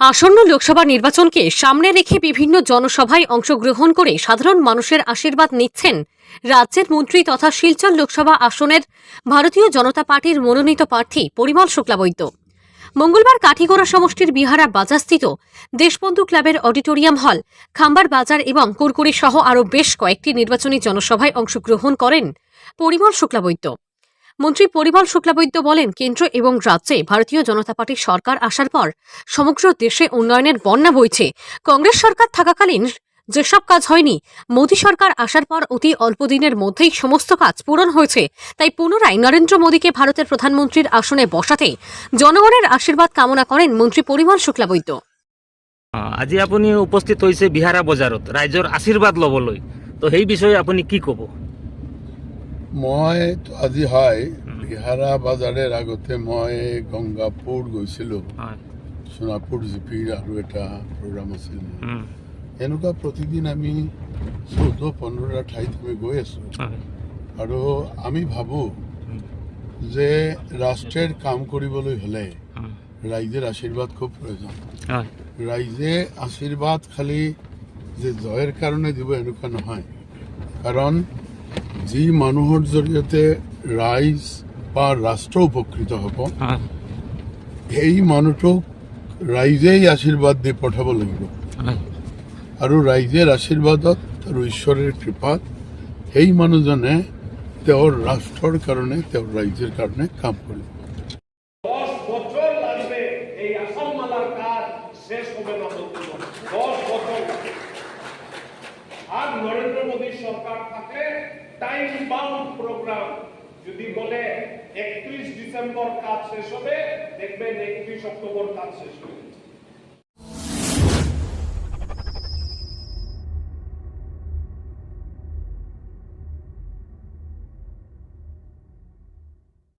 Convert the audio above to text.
আসন্ন লোকসভা নির্বাচনকে সামনে রেখে বিভিন্ন জনসভায় অংশগ্রহণ করে সাধারণ মানুষের আশীর্বাদ নিচ্ছেন রাজ্যের মন্ত্রী তথা শিলচর লোকসভা আসনের ভারতীয় জনতা পার্টির মনোনীত প্রার্থী পরিমল শুক্লাবৈদ্য মঙ্গলবার কাঠিগড়া সমষ্টির বিহারা বাজারস্থিত দেশবন্ধু ক্লাবের অডিটোরিয়াম হল, খাম্বার বাজার এবং কুরকুরি সহ আরও বেশ কয়েকটি নির্বাচনী জনসভায় অংশগ্রহণ করেন পরিমল শুক্লাবৈদ্য মন্ত্রী পরিমল শুক্লাবৈদ্য বলেন, কেন্দ্র এবং রাজ্যে ভারতীয় জনতা পার্টির সরকার আসার পর সমগ্র দেশে উন্নয়নের বন্যা বইছে। কংগ্রেস সরকার থাকাকালীন যেসব কাজ হয়নি, মোদী সরকার আসার পর অতি অল্প দিনের মধ্যেই সমস্ত কাজ পূরণ হয়েছে। তাই পুনরায় নরেন্দ্র মোদীকে ভারতের প্রধানমন্ত্রীর আসনে বসাতে জনগণের আশীর্বাদ কামনা করেন মন্ত্রী পরিমল শুক্লাবৈদ্য। আজি আপুনি উপস্থিত হৈছে বিহাৰা বজাৰত, ৰাইজৰ আশীৰ্বাদ ল'বলৈ। তো সেই বিষয়ে আপুনি কি ক'ব? মই আজি হয় বিহাৰা বাজাৰৰ আগতে মই গংগাপুৰ গৈছিলোঁ। সোণাপুৰ জিপিৰ আৰু এটা প্ৰগ্ৰাম আছিল। এনেকুৱা প্ৰতিদিন আমি চৈধ্য পোন্ধৰটা ঠাইত আমি গৈ আছোঁ। আৰু আমি ভাবোঁ যে ৰাষ্ট্ৰৰ কাম কৰিবলৈ হ'লে ৰাইজৰ আশীৰ্বাদ খুব প্ৰয়োজন ৰাইজে আশীৰ্বাদ খালি যে জয়ৰ কাৰণে দিব এনেকুৱা নহয়। কাৰণ যি মানুহৰ জৰিয়তে ৰাইজ বা ৰাষ্ট্ৰ উপকৃত হ'ব সেই মানুহটোক ৰাইজেই আশীৰ্বাদ দি পঠাব লাগিব। আৰু ৰাইজৰ আশীৰ্বাদত আৰু ঈশ্বৰৰ কৃপাত সেই মানুহজনে তেওঁৰ ৰাষ্ট্ৰৰ কাৰণে তেওঁৰ ৰাইজৰ কাৰণে কাম কৰিব। আর নরেন্দ্র মোদী সরকার থাকে টাইম বাউন্ড প্রোগ্রাম যদি বলে একত্রিশ ডিসেম্বর কাজ শেষ হবে, দেখবেন একত্রিশ অক্টোবর কাজ শেষ হবে।